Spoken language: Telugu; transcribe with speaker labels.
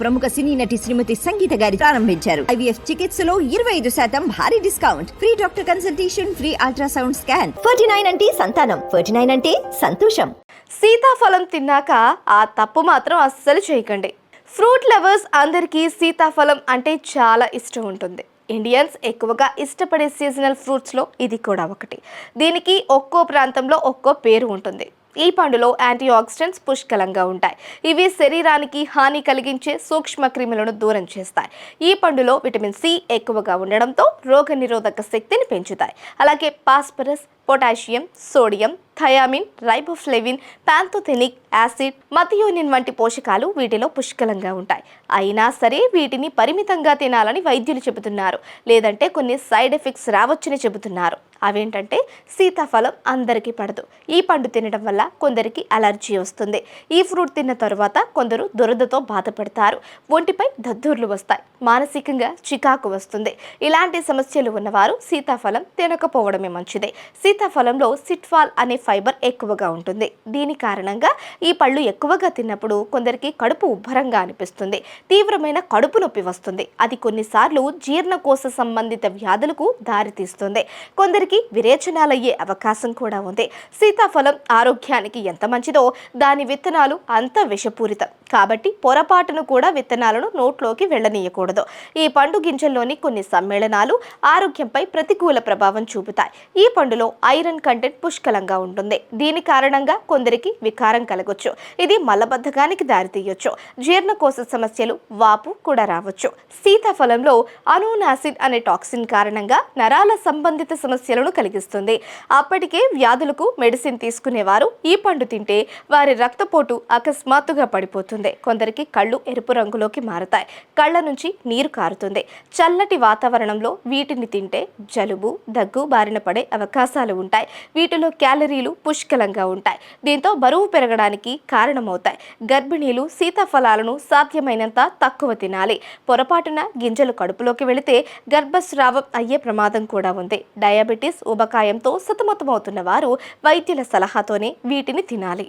Speaker 1: ప్రముఖ సినీ నటి శ్రీమతి సంగీత గారి ప్రారంభించారు. ఐవీఎఫ్ చికిత్సలో ఇరవై ఐదు శాతం భారీ discount. Free doctor consultation free ultrasound scan. Forty nine అంటే సంతానం. ఫోర్టీ నైన్ అంటే సంతోషం.
Speaker 2: సీతాఫలం తిన్నాక ఆ తప్పు మాత్రం అస్సలు చేయకండి. ఫ్రూట్ లవర్స్ అందరికీ సీతాఫలం అంటే చాలా ఇష్టం ఉంటుంది. ఇండియన్స్ ఎక్కువగా ఇష్టపడే సీజనల్ ఫ్రూట్స్లో ఇది కూడా ఒకటి. దీనికి ఒక్కో ప్రాంతంలో ఒక్కో పేరు ఉంటుంది. ఈ పండులో యాంటీ ఆక్సిడెంట్స్ పుష్కలంగా ఉంటాయి. ఇవి శరీరానికి హాని కలిగించే సూక్ష్మ క్రిములను దూరం చేస్తాయి. ఈ పండులో విటమిన్ సి ఎక్కువగా ఉండడంతో రోగ నిరోధక శక్తిని పెంచుతాయి. అలాగే phosphorus potassium sodium thiamine riboflavin pantothenic acid methionine వంటి పోషకాలు వీటిలో పుష్కలంగా ఉంటాయి. అయినా సరే వీటిని పరిమితంగా తినాలని వైద్యులు చెబుతున్నారు. లేదంటే కొన్ని సైడ్ ఎఫెక్ట్స్ రావచ్చని చెబుతున్నారు. అవేంటంటే సీతాఫలం అందరికీ పడదు. ఈ పండు తినడం వల్ల కొందరికి అలర్జీ వస్తుంది. ఈ ఫ్రూట్ తిన్న తర్వాత కొందరు దురదతో బాధపడతారు. ఒంటిపై దద్దుర్లు వస్తాయి. మానసికంగా చికాకు వస్తుంది. ఇలాంటి సమస్యలు ఉన్నవారు సీతాఫలం తినకపోవడమే మంచిది. సీతాఫలంలో సిట్ఫాల్ అనే ఫైబర్ ఎక్కువగా ఉంటుంది. దీని కారణంగా ఈ పళ్ళు ఎక్కువగా తిన్నప్పుడు కొందరికి కడుపు ఉబ్బరంగా అనిపిస్తుంది. తీవ్రమైన కడుపు నొప్పి వస్తుంది. అది కొన్నిసార్లు జీర్ణకోశ సంబంధిత వ్యాధులకు దారితీస్తుంది. కొందరికి విరేచనాలయ్యే అవకాశం కూడా ఉంది. సీతాఫలం ఆరోగ్యానికి ఎంత మంచిదో దాని విత్తనాలు అంత విషపూరితం. కాబట్టి పొరపాటును కూడా విత్తనాలను నోట్లోకి వెళ్ళనీయకూడదు. ఈ పండు గింజల్లోని కొన్ని సమ్మేళనాలు ఆరోగ్యంపై ప్రతికూల ప్రభావం చూపుతాయి. ఈ పండులో ఐరన్ కంటెంట్ పుష్కలంగా ఉంటుంది. దీని కారణంగా కొందరికి వికారం కలగొచ్చు. ఇది మలబద్ధకానికి దారితీయొచ్చు జీర్ణకోశ సమస్యలు వాపు కూడా రావచ్చు. సీతాఫలంలో అనూనాసిడ్ అనే టాక్సిన్ కారణంగా నరాల సంబంధిత సమస్యలను కలిగిస్తుంది. అప్పటికే వ్యాధులకు మెడిసిన్ తీసుకునేవారు ఈ పండు తింటే వారి రక్తపోటు అకస్మాత్తుగా పడిపోతుంది. కొందరికి కళ్ళు ఎరుపు రంగులోకి మారతాయి. కళ్ళ నుంచి నీరు కారుతుంది. చల్లటి వాతావరణంలో వీటిని తింటే జలుబు దగ్గు బారిన పడే అవకాశాలు ఉంటాయి. వీటిలో క్యాలరీలు పుష్కలంగా ఉంటాయి. దీంతో బరువు పెరగడానికి కారణమవుతాయి. గర్భిణీలు సీతాఫలాలను సాధ్యమైనంత తక్కువ తినాలి. పొరపాటున గింజలు కడుపులోకి వెళితే గర్భస్రావం అయ్యే ప్రమాదం కూడా ఉంది. డయాబెటీస్ ఉబకాయంతో సతమతమవుతున్న వారు వైద్యుల సలహాతోనే వీటిని తినాలి.